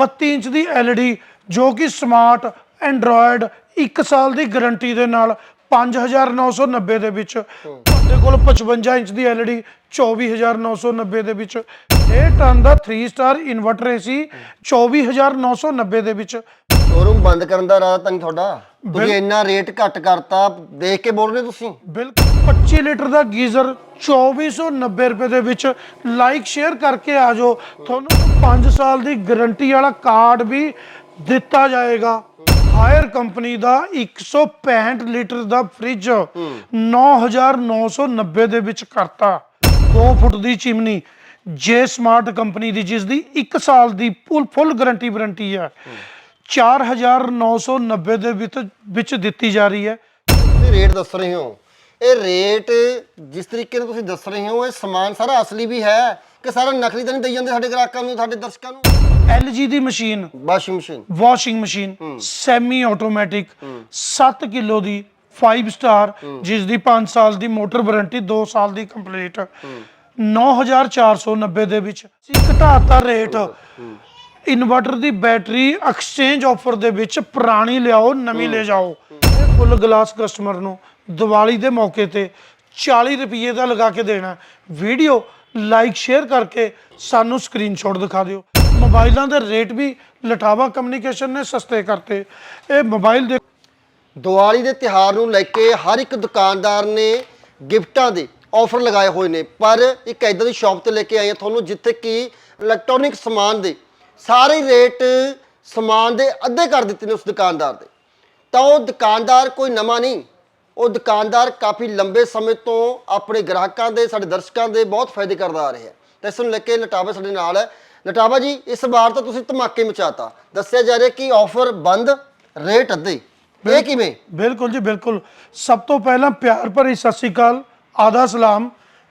32 inch ਦੀ LED ਜੋ ਕਿ smart Android 1 ਸਾਲ ਦੀ ਗਾਰੰਟੀ ਦੇ ਨਾਲ 5990 ਦੇ ਵਿੱਚ ਤੁਹਾਡੇ ਕੋਲ 55 ਇੰਚ ਦੀ LED 24990 ਦੇ ਵਿੱਚ। ਇਹ ਟਨ ਦਾ 3 ਸਟਾਰ ਇਨਵਰਟਰ AC 24990 ਦੇ ਵਿੱਚ। ਸ਼ੋਰੂਮ ਬੰਦ ਕਰਨ ਦਾ ਇਰਾਦਾ ਤਾਂ ਨਹੀਂ ਤੁਹਾਡਾ? ਤੁਸੀਂ ਇੰਨਾ ਰੇਟ ਘੱਟ ਕਰਤਾ ਦੇਖ ਕੇ ਬੋਲ ਰਹੇ ਤੁਸੀਂ? ਬਿਲਕੁਲ। 25 ਲੀਟਰ ਦਾ ਗੀਜ਼ਰ 2490 ਰੁਪਏ ਦੇ ਵਿੱਚ ਲਾਈਕ, ਸ਼ੇਅਰ ਕਰਕੇ ਆ ਜਾਓ। ਤੁਹਾਨੂੰ 5 ਸਾਲ ਦੀ ਗਾਰੰਟੀ ਵਾਲਾ ਕਾਰਡ ਵੀ ਦਿੱਤਾ ਜਾਏਗਾ। ਹਾਇਰ ਕੰਪਨੀ ਦਾ 165 ਲੀਟਰ ਦਾ ਫ੍ਰਿਜ 9990 ਦੇ ਵਿੱਚ ਕਰਤਾ। 2 ਫੁੱਟ ਦੀ ਚਿਮਨੀ। ਜੇ ਸਮਾਰਟ ਕੰਪਨੀ ਦੀ, ਜਿਸ ਦੀ 1 ਸਾਲ ਦੀ ਫੁੱਲ ਫੁੱਲ ਗਾਰੰਟੀ ਵਾਰੰਟੀ ਹੈ 4990 ਦੇ ਵਿੱਚ ਵਿੱਚ ਦਿੱਤੀ ਜਾ ਰਹੀ ਹੈ। ਤੁਸੀਂ ਰੇਟ ਦੱਸ ਰਹੇ ਹੋ? ਇਹ ਰੇਟ ਜਿਸ ਤਰੀਕੇ ਨਾਲ ਤੁਸੀਂ ਦੱਸ ਰਹੇ ਹੋ ਇਹ ਸਮਾਨ ਸਾਰਾ ਅਸਲੀ ਵੀ ਹੈ ਕਿ ਸਾਰਾ ਨਕਲੀ ਤਾਂ ਨਹੀਂ ਦਈ ਜਾਂਦੇ ਸਾਡੇ ਗ੍ਰਾਹਕਾਂ ਨੂੰ ਸਾਡੇ ਦਰਸ਼ਕਾਂ ਨੂੰ? LG ਦੀ machine washing machine washing machine semi automatic 7 kilo ਦੀ 5 ਸਟਾਰ ਜਿਸ ਦੀ 5 ਸਾਲ ਦੀ ਮੋਟਰ ਵਾਰੰਟੀ 2 ਸਾਲ ਦੀ ਕੰਪਲੀਟ 9490 ਦੇ ਵਿੱਚ ਅਸੀਂ ਘਟਾਤਾ ਰੇਟ ਇਨਵਰਟਰ ਦੀ ਬੈਟਰੀ ਐਕਸਚੇਂਜ ਆਫਰ ਦੇ ਵਿੱਚ ਪੁਰਾਣੀ ਲਿਆਓ ਨਵੀਂ ਲੈ ਜਾਓ। ਫੁੱਲ ਗਲਾਸ ਕਸਟਮਰ ਨੂੰ ਦੀਵਾਲੀ ਦੇ ਮੌਕੇ ਤੇ 40 ਰੁਪਏ ਦਾ ਲਗਾ ਕੇ ਦੇਣਾ ਵੀਡੀਓ ਲਾਈਕ, ਸ਼ੇਅਰ ਕਰਕੇ ਸਾਨੂੰ ਸਕਰੀਨਸ਼ਾਟ ਦਿਖਾ ਦਿਓ। ਮੋਬਾਈਲਾਂ ਦੇ ਰੇਟ ਵੀ ਲਟਾਵਾ ਕਮਿਊਨੀਕੇਸ਼ਨ ਨੇ ਸਸਤੇ ਕਰਤੇ। ਇਹ ਮੋਬਾਈਲ ਦੇ ਦੀਵਾਲੀ ਦੇ ਤਿਹਾਰ ਨੂੰ ਲੈ ਕੇ ਹਰ ਇੱਕ ਦੁਕਾਨਦਾਰ ਨੇ ਗਿਫਟਾਂ ਦੇ ਆਫਰ ਲਗਾਏ ਹੋਏ ਨੇ। ਪਰ ਇੱਕ ਐਦਾਂ ਦੀ ਸ਼ਾਪ ਤੇ ਲੈ ਕੇ ਆਏ ਹਾਂ ਤੁਹਾਨੂੰ, ਜਿੱਥੇ ਕਿ ਇਲੈਕਟ੍ਰੋਨਿਕ ਸਮਾਨ ਦੇ ਸਾਰੇ ਰੇਟ ਸਮਾਨ ਦੇ ਅੱਧੇ ਕਰ ਦਿੱਤੇ ਨੇ ਉਸ ਦੁਕਾਨਦਾਰ ਦੇ। ਤਾਂ ਉਹ ਦੁਕਾਨਦਾਰ ਕੋਈ ਨਵਾਂ ਨਹੀਂ ਉਹ ਦੁਕਾਨਦਾਰ ਕਾਫੀ ਲੰਬੇ ਸਮੇਂ ਤੋਂ ਆਪਣੇ ਗ੍ਰਾਹਕਾਂ ਦੇ ਸਾਡੇ ਦਰਸ਼ਕਾਂ ਦੇ ਬਹੁਤ ਫਾਇਦੇ ਕਰਦਾ ਆ ਰਿਹਾ ਹੈ। ਤਾਂ ਇਸ ਨੂੰ ਲੈ ਕੇ ਲਟਾਵਾ ਸਾਡੇ ਨਾਲ ਹੈ। ਲਟਾਵਾ ਜੀ ਇਸ ਵਾਰ ਤਾਂ ਤੁਸੀਂ ਧਮਾਕੇ ਮਚਾਤਾ। ਦੱਸਿਆ ਜਾ ਰਿਹਾ ਕਿ ਆਫਰ ਬੰਦ ਰੇਟ ਅੱਧੇ। ਇਹ ਕਿਵੇਂ? ਬਿਲਕੁਲ ਜੀ ਬਿਲਕੁਲ। ਸਭ ਤੋਂ ਪਹਿਲਾਂ ਪਿਆਰ ਭਰੀ ਸਤਿ ਸ੍ਰੀ ਅਕਾਲ ਆਦਾ ਸਲਾਮ।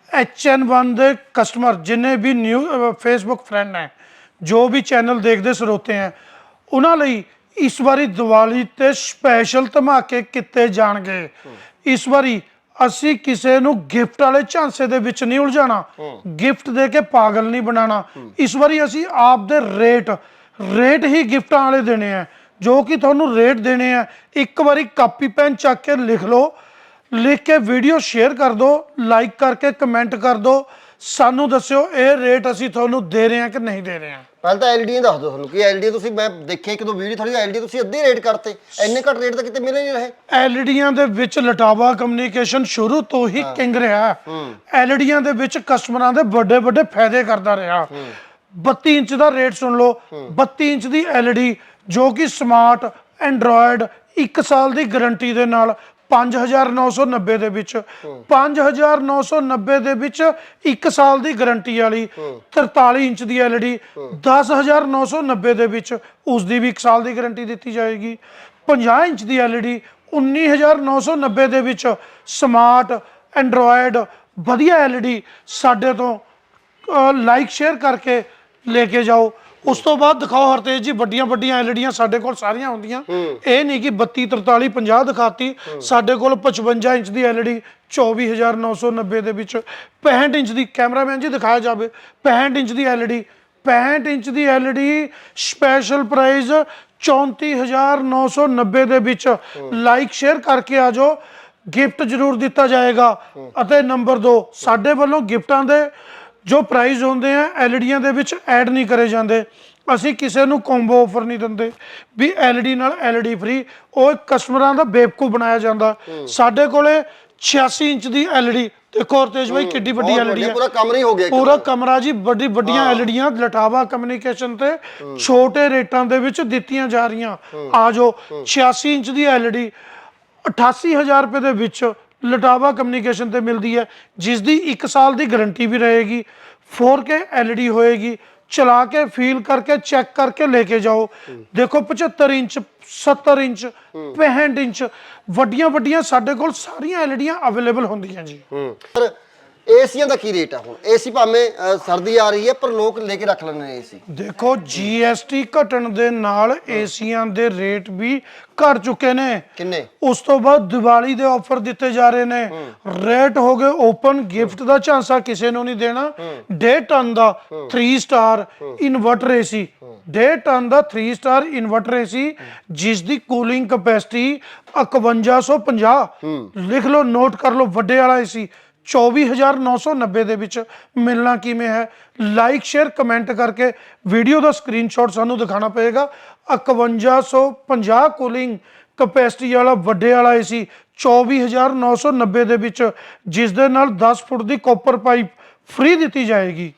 HN1 ਦੇ ਕਸਟਮਰ ਜਿੰਨੇ ਵੀ ਨਿਊ ਫੇਸਬੁੱਕ ਫਰੈਂਡ ਹੈ ਜੋ ਵੀ ਚੈਨਲ ਦੇਖਦੇ ਸਰੋਤੇ ਹੈ ਉਹਨਾਂ ਲਈ ਇਸ ਵਾਰੀ ਦੀਵਾਲੀ ਤੇ ਸਪੈਸ਼ਲ ਧਮਾਕੇ ਕੀਤੇ ਜਾਣਗੇ। ਇਸ ਵਾਰੀ ਅਸੀਂ ਕਿਸੇ ਨੂੰ ਗਿਫਟ ਵਾਲੇ ਝਾਂਸੇ ਦੇ ਵਿੱਚ ਨਹੀਂ ਉਲਝਾਣਾ ਗਿਫਟ ਦੇ ਕੇ ਪਾਗਲ ਨਹੀਂ ਬਣਾਉਣਾ। ਇਸ ਵਾਰੀ ਅਸੀਂ ਆਪ ਦੇ ਰੇਟ ਰੇਟ ਹੀ ਗਿਫਟਾਂ ਵਾਲੇ ਦੇਣੇ ਆ, ਜੋ ਕਿ ਤੁਹਾਨੂੰ ਰੇਟ ਦੇਣੇ ਆ। ਇੱਕ ਵਾਰੀ ਕਾਪੀ ਪੈਨ ਚੱਕ ਕੇ ਲਿਖ ਲਓ, ਲਿਖ ਕੇ ਵੀਡੀਓ ਸ਼ੇਅਰ ਕਰ ਦਿਓ ਲਾਈਕ ਕਰਕੇ ਕਮੈਂਟ ਕਰ ਦਿਓ। ਸਾਨੂੰ ਦੱਸਿਓ ਇਹ ਰੇਟ ਅਸੀਂ ਤੁਹਾਨੂੰ ਦੇ ਰਹੇ ਹਾਂ ਕਿ ਨਹੀਂ ਦੇ ਰਹੇ ਹਾਂ ਪਹਿਲਾਂ ਤਾਂ ਐਲਡੀ ਦੱਸ ਦਿਓ ਤੁਹਾਨੂੰ ਕਿ ਐਲਡੀ ਤੁਸੀਂ ਮੈਂ ਦੇਖਿਆ ਇੱਕ ਦੋ ਵੀਡੀਓ ਥੋੜੀ ਐਲਡੀ ਤੁਸੀਂ ਅੱਧੇ ਰੇਟ ਕਰਤੇ ਇੰਨੇ ਘੱਟ ਰੇਟ ਤਾਂ ਕਿਤੇ ਮਿਲੇ ਨਹੀਂ ਰਹੇ। ਐਲਡੀਆਂ ਦੇ ਵਿੱਚ ਲਟਾਵਾ ਕਮਿਊਨੀਕੇਸ਼ਨ ਸ਼ੁਰੂ ਤੋਂ ਹੀ ਕਿੰਗ ਰਿਹਾ। ਐਲਡੀਆਂ ਦੇ ਵਿੱਚ ਕਸਟਮਰਾਂ ਦੇ ਵੱਡੇ ਵੱਡੇ ਫਾਇਦੇ ਕਰਦਾ ਰਿਹਾ। 32 ਇੰਚ ਦਾ ਰੇਟ ਸੁਣ ਲਓ। 32 ਇੰਚ ਦੀ ਐਲਡੀ ਜੋ ਕਿ ਸਮਾਰਟ ਐਂਡਰੋਇਡ 1 ਸਾਲ ਦੀ ਗਾਰੰਟੀ ਦੇ ਨਾਲ 5990 ਦੇ ਵਿੱਚ 5990 ਦੇ ਵਿੱਚ 1 ਸਾਲ ਦੀ ਗਾਰੰਟੀ ਵਾਲੀ 43 ਇੰਚ ਦੀ LED 10990 ਦੇ ਵਿੱਚ ਉਸ ਦੀ ਵੀ 1 ਸਾਲ ਦੀ ਗਾਰੰਟੀ ਦਿੱਤੀ ਜਾਏਗੀ। 50 ਇੰਚ ਦੀ LED 19990 ਦੇ ਵਿੱਚ ਸਮਾਰਟ ਐਂਡਰੋਇਡ ਵਧੀਆ LED ਸਾਡੇ ਤੋਂ ਲਾਈਕ ਸ਼ੇਅਰ ਕਰਕੇ ਲੈ ਕੇ ਜਾਓ। ਉਸ ਤੋਂ ਬਾਅਦ ਦਿਖਾਓ ਹਰਤੇਜ ਜੀ ਵੱਡੀਆਂ ਵੱਡੀਆਂ ਐਲਡੀਆਂ ਸਾਡੇ ਕੋਲ ਸਾਰੀਆਂ ਹੁੰਦੀਆਂ ਇਹ ਨਹੀਂ ਕਿ 32 43 50 ਦਿਖਾਤੀ। ਸਾਡੇ ਕੋਲ 55 ਇੰਚ ਦੀ ਐਲਡੀ 24990 ਦੇ ਵਿੱਚ 65 ਇੰਚ ਦੀ ਕੈਮਰਾਮੈਨ ਜੀ ਦਿਖਾਇਆ ਜਾਵੇ। 65 ਇੰਚ ਦੀ ਐਲਡੀ 65 ਇੰਚ ਦੀ ਐਲਡੀ ਸਪੈਸ਼ਲ ਪ੍ਰਾਈਸ 34990 ਦੇ ਵਿੱਚ। ਲਾਈਕ ਸ਼ੇਅਰ ਕਰਕੇ ਆ ਜਾਓ। ਗਿਫਟ ਜ਼ਰੂਰ ਦਿੱਤਾ ਜਾਏਗਾ। ਅਤੇ ਨੰਬਰ 2 ਸਾਡੇ ਵੱਲੋਂ ਗਿਫਟਾਂ ਦੇ ਜੋ ਪ੍ਰਾਈਜ਼ ਹੁੰਦੇ ਆ ਐਲਡੀਆਂ ਦੇ ਵਿੱਚ ਐਡ ਨਹੀਂ ਕਰੇ ਜਾਂਦੇ। ਅਸੀਂ ਕਿਸੇ ਨੂੰ ਕੰਬੋ ਆਫਰ ਨਹੀਂ ਦਿੰਦੇ। ਵੀ ਐਲਡੀ ਨਾਲ ਐਲਡੀ ਫ੍ਰੀ ਉਹ ਕਸਟਮਰਾਂ ਦਾ ਬੇਵਕੂਫ ਬਣਾਇਆ ਜਾਂਦਾ। ਸਾਡੇ ਕੋਲੇ 86 ਇੰਚ ਦੀ ਐਲਡੀ। ਦੇਖੋ ਹਰਤੇਜ ਭਾਈ ਕਿੱਡੀ ਵੱਡੀ ਐਲਡੀ ਹੈ। ਪੂਰਾ ਕਮਰਾ ਹੀ ਹੋ ਗਿਆ ਪੂਰਾ ਕਮਰਾ ਜੀ ਵੱਡੀ ਵੱਡੀਆਂ ਐਲਡੀਆਂ ਲਟਾਵਾ ਕਮਿਊਨੀਕੇਸ਼ਨ ਤੇ ਛੋਟੇ ਰੇਟਾਂ ਦੇ ਵਿੱਚ ਦਿੱਤੀਆਂ ਜਾ ਰਹੀਆਂ। ਆ ਜੋ 86 ਇੰਚ ਦੀ ਐਲਡੀ 88000 ਰੁਪਏ ਦੇ ਵਿੱਚ ਲਟਾਵਾ ਕਮਿਊਨੀਕੇਸ਼ਨ ਤੇ ਮਿਲਦੀ ਹੈ ਜਿਸ ਦੀ 1 ਸਾਲ ਦੀ ਗਾਰੰਟੀ ਵੀ ਰਹੇਗੀ। 4K LED ਹੋਏਗੀ, ਚਲਾ ਕੇ ਫੀਲ ਕਰਕੇ ਚੈੱਕ ਕਰਕੇ ਲੈ ਕੇ ਜਾਓ। ਦੇਖੋ 75 ਇੰਚ 70 ਇੰਚ 65 ਇੰਚ ਵੱਡੀਆਂ ਵੱਡੀਆਂ ਸਾਡੇ ਕੋਲ ਸਾਰੀਆਂ ਐਲਡੀਆਂ ਅਵੇਲੇਬਲ ਹੁੰਦੀਆਂ ਜੀ। ਹੂੰ। ਏਸੀਆਂ ਦਾ ਕੀ ਰੇਟ ਆ ਹੁਣ? ਏਸੀ ਭਾਵੇਂ ਅ, ਸਰਦੀ ਆ ਰਹੀ ਹੈ ਪਰ ਲੋਕ ਲੈ ਕੇ ਰੱਖ ਲੈਂਦੇ ਨੇ ਏਸੀ। ਦੇਖੋ ਜੀਐਸਟੀ ਘਟਣ ਦੇ ਨਾਲ ਏਸੀਆਂ ਦੇ ਰੇਟ ਵੀ ਘਟ ਚੁੱਕੇ ਨੇ। ਕਿੰਨੇ? ਉਸ ਤੋਂ ਬਾਅਦ ਦੀਵਾਲੀ ਦੇ ਆਫਰ ਦਿੱਤੇ ਜਾ ਰਹੇ ਨੇ। ਰੇਟ ਹੋ ਗਏ ਓਪਨ ਗਿਫਟ ਦਾ ਝਾਂਸਾ ਕਿਸੇ ਨੂੰ ਨਹੀਂ ਦੇਣਾ। ਡੇ ਟਨ ਦਾ 3 ਸਟਾਰ ਇਨਵਰਟਰ ਏਸੀ। ਡੇ ਟਨ ਦਾ 3 ਸਟਾਰ ਇਨਵਰਟਰ ਏਸੀ ਜਿਸ ਦੀ ਕੂਲਿੰਗ ਕਪੈਸਿਟੀ 5150 ਲਿਖ ਲਓ ਨੋਟ ਕਰ ਲਓ ਵੱਡੇ ਵਾਲਾ ਏਸੀ। 24990 ਦੇ ਵਿੱਚ ਮਿਲਣਾ ਕਿਵੇਂ ਹੈ? ਲਾਈਕ ਸ਼ੇਅਰ ਕਮੈਂਟ ਕਰਕੇ ਵੀਡੀਓ ਦਾ ਸਕਰੀਨਸ਼ਾਟ ਸਾਨੂੰ ਦਿਖਾਣਾ ਪਏਗਾ। 5150 ਕੂਲਿੰਗ ਕਪੈਸਿਟੀ ਵਾਲਾ ਵੱਡੇ ਵਾਲਾ ਏਸੀ 24990 ਦੇ ਵਿੱਚ ਜਿਸ ਦੇ ਨਾਲ 10 ਫੁੱਟ ਦੀ ਕਾਪਰ ਪਾਈਪ ਫ੍ਰੀ ਦਿੱਤੀ ਜਾਏਗੀ।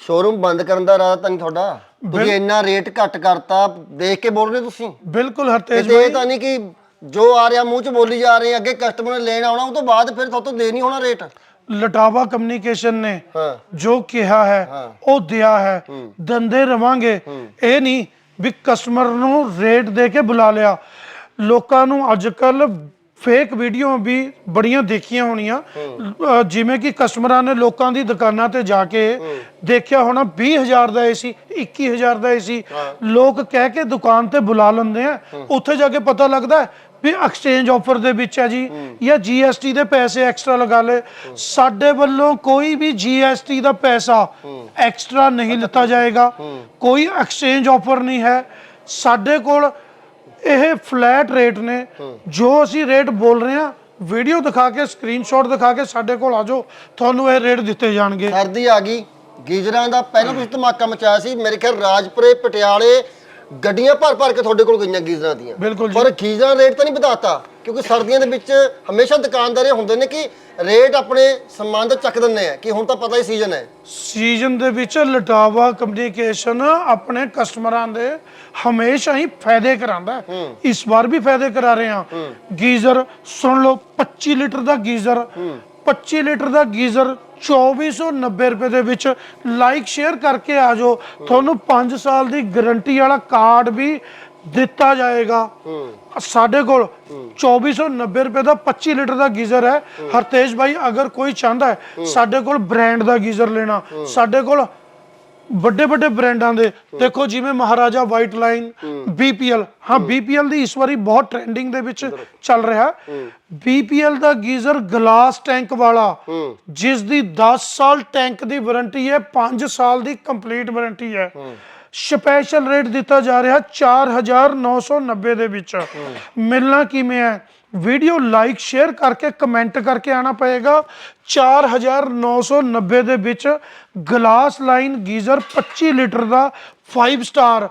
ਸ਼ੋਰੂਮ ਬੰਦ ਕਰਨ ਦਾ ਇਰਾਦਾ ਤਾਂ ਨਹੀਂ ਤੁਹਾਡਾ? ਤੁਸੀਂ ਇੰਨਾ ਰੇਟ ਘੱਟ ਕਰਤਾ ਦੇਖ ਕੇ ਬੋਲ ਰਹੇ ਤੁਸੀਂ? ਬਿਲਕੁਲ ਹਰਤੇਜ ਕਿਤੇ ਇਹ ਤਾਂ ਨਹੀਂ ਕਿ ਜੋ ਆ ਰਿਹਾ ਮੂੰਹ 'ਚ ਬੋਲੀ ਜਾ ਰਹੇ ਅੱਗੇ ਕਸਟਮਰ ਨੇ ਲੈਣ ਆਉਣਾ ਉਹ ਤੋਂ ਬਾਅਦ ਫਿਰ ਤੁਹਾਤੋਂ ਦੇ ਨਹੀਂ ਹੋਣਾ ਰੇਟ ਲਟਾਵਾ ਕਮਿਊਨੀਕੇਸ਼ਨ ਨੇ ਹਾਂ। ਜੋ ਕਿਹਾ ਹੈ ਉਹ ਦਿਆ ਹੈ। ਦੰਦੇ ਰਵਾਂਗੇ। ਇਹ ਨਹੀਂ ਵੀ ਕਸਟਮਰ ਨੂੰ ਰੇਟ ਦੇ ਕੇ ਬੁਲਾ ਲਿਆ। ਲੋਕਾਂ ਨੂੰ ਅੱਜ ਕੱਲ ਫੇਕ ਵੀਡੀਓ ਵੀ ਬੜੀਆਂ ਦੇਖੀਆਂ ਹੋਣੀਆਂ। ਜਿਵੇਂ ਕਿ ਕਸਟਮਰਾਂ ਨੇ ਲੋਕਾਂ ਦੀ ਦੁਕਾਨਾਂ ਤੇ ਜਾ ਕੇ ਦੇਖਿਆ ਹੋਣਾ 20000 ਦਾ ਏਸੀ 21000 ਦਾ ਏਸੀ ਲੋਕ ਕਹਿ ਕੇ ਦੁਕਾਨ ਤੇ ਬੁਲਾ ਲੈਂਦੇ ਆ। ਉੱਥੇ ਜਾ ਕੇ ਪਤਾ ਲੱਗਦਾ ਹੈ ਵੀ ਐਕਸਚੇਂਜ ਆਫਰ ਦੇ ਵਿੱਚ ਹੈ ਜੀ। ਜਾਂ ਜੀਐਸਟੀ ਦੇ ਪੈਸੇ ਐਕਸਟਰਾ ਲਗਾ ਲੇ ਸਾਡੇ ਵੱਲੋਂ ਕੋਈ ਵੀ ਜੀਐਸਟੀ ਦਾ ਪੈਸਾ ਐਕਸਟਰਾ ਨਹੀਂ ਲਿੱਤਾ ਜਾਏਗਾ। ਕੋਈ ਐਕਸਚੇਂਜ ਆਫਰ ਨਹੀਂ ਹੈ। ਸਾਡੇ ਕੋਲ ਇਹ ਫਲੈਟ ਰੇਟ ਨੇ। ਜੋ ਅਸੀਂ ਰੇਟ ਬੋਲ ਰਹੇ ਹਾਂ, ਵੀਡੀਓ ਦਿਖਾ ਕੇ ਸਕਰੀਨਸ਼ਾਟ ਦਿਖਾ ਕੇ ਸਾਡੇ ਕੋਲ ਆ ਜਾਓ। ਤੁਹਾਨੂੰ ਇਹ ਰੇਟ ਦਿੱਤੇ ਜਾਣਗੇ। ਸਰਦੀ ਆ ਗਈ। ਗੀਜ਼ਰਾਂ ਦਾ ਪਹਿਲਾਂ ਤੁਸੀਂ ਧਮਾਕਾ ਮਚਾਇਆ ਸੀ। ਮੇਰੇ ਖਿਆਲ ਰਾਜਪੁਰੇ, ਪਟਿਆਲੇ ਗੱਡੀਆਂ ਭਰ ਭਰ ਕੇ ਤੁਹਾਡੇ ਕੋਲ ਗਈਆਂ ਗੀਜ਼ਰਾਂ ਦੀਆਂ। ਬਿਲਕੁਲ ਜੀ। ਪਰ ਗੀਜ਼ਰਾਂ ਰੇਟ ਤਾਂ ਨਹੀਂ ਵਧਾਤਾ ਕਿਉਂਕਿ ਸਰਦੀਆਂ ਦੇ ਵਿੱਚ ਹਮੇਸ਼ਾ ਦੁਕਾਨਦਾਰ ਹੁੰਦੇ ਨੇ ਕਿ ਰੇਟ ਆਪਣੇ ਸਮਾਨ ਦਾ ਚੱਕ ਦਿੰਦੇ ਆ ਕਿ ਹੁਣ ਤਾਂ ਪਤਾ ਹੀ ਸੀਜ਼ਨ ਹੈ। ਸੀਜ਼ਨ ਦੇ ਵਿੱਚ ਲਟਾਵਾ ਕਮਿਊਨੀਕੇਸ਼ਨ ਆਪਣੇ ਕਸਟਮਰਾਂ ਦੇ ਹਮੇਸ਼ਾ ਹੀ ਫਾਇਦੇ ਕਰਾਂਦਾ ਹੈ। ਇਸ ਵਾਰ ਵੀ ਫਾਇਦੇ ਕਰਾ ਰਹੇ ਹਾਂ। ਗੀਜ਼ਰ ਸੁਣ ਲਓ 25 ਲੀਟਰ ਦਾ ਗੀਜ਼ਰ। 25 ਲੀਟਰ ਦਾ ਗੀਜ਼ਰ 2490 ਰੁਪਏ ਦੇ ਵਿੱਚ ਲਾਈਕ ਸ਼ੇਅਰ ਕਰਕੇ ਆ ਜਾਓ। ਤੁਹਾਨੂੰ 5 ਸਾਲ ਦੀ ਗਾਰੰਟੀ ਵਾਲਾ ਕਾਰਡ ਵੀ ਦਿੱਤਾ ਜਾਏਗਾ। ਸਾਡੇ ਕੋਲ 2490 ਰੁਪਏ ਦਾ 25 ਲੀਟਰ ਦਾ ਗੀਜ਼ਰ ਹੈ। ਹਰਤੇਜ ਭਾਈ ਅਗਰ ਕੋਈ ਚਾਹੁੰਦਾ ਹੈ ਸਾਡੇ ਕੋਲ ਬ੍ਰਾਂਡ ਦਾ ਗੀਜ਼ਰ ਲੈਣਾ। ਸਾਡੇ ਕੋਲ ਵੱਡੇ ਵੱਡੇ ਬ੍ਰਾਂਡਾਂ ਦੇ। ਦੇਖੋ ਜਿਵੇਂ ਮਹਾਰਾਜਾ ਵਾਈਟ ਲਾਈਨ BPL ਹਾਂ BPL ਦੀ ਇਸ ਵਾਰੀ ਬਹੁਤ ਟ੍ਰੈਂਡਿੰਗ ਦੇ ਵਿੱਚ ਚੱਲ ਰਿਹਾ। BPL ਦਾ ਗੀਜ਼ਰ ਗਲਾਸ ਟੈਂਕ ਵਾਲਾ ਜਿਸ ਦੀ 10 ਸਾਲ ਟੈਂਕ ਦੀ ਵਾਰੰਟੀ ਹੈ 5 ਸਾਲ ਦੀ ਕੰਪਲੀਟ ਵਾਰੰਟੀ ਹੈ। ਸਪੈਸ਼ਲ ਰੇਟ ਦਿੱਤਾ ਜਾ ਰਿਹਾ 4990 ਦੇ ਵਿੱਚ। ਮਿਲਣਾ ਕਿਵੇਂ ਹੈ? ਵੀਡੀਓ ਲਾਈਕ ਸ਼ੇਅਰ ਕਰਕੇ ਕਮੈਂਟ ਕਰਕੇ ਆਣਾ ਪਏਗਾ। 4990 ਦੇ ਵਿੱਚ ਗਲਾਸ ਲਾਈਨ ਗੀਜ਼ਰ 25 ਲੀਟਰ ਦਾ 5 ਸਟਾਰ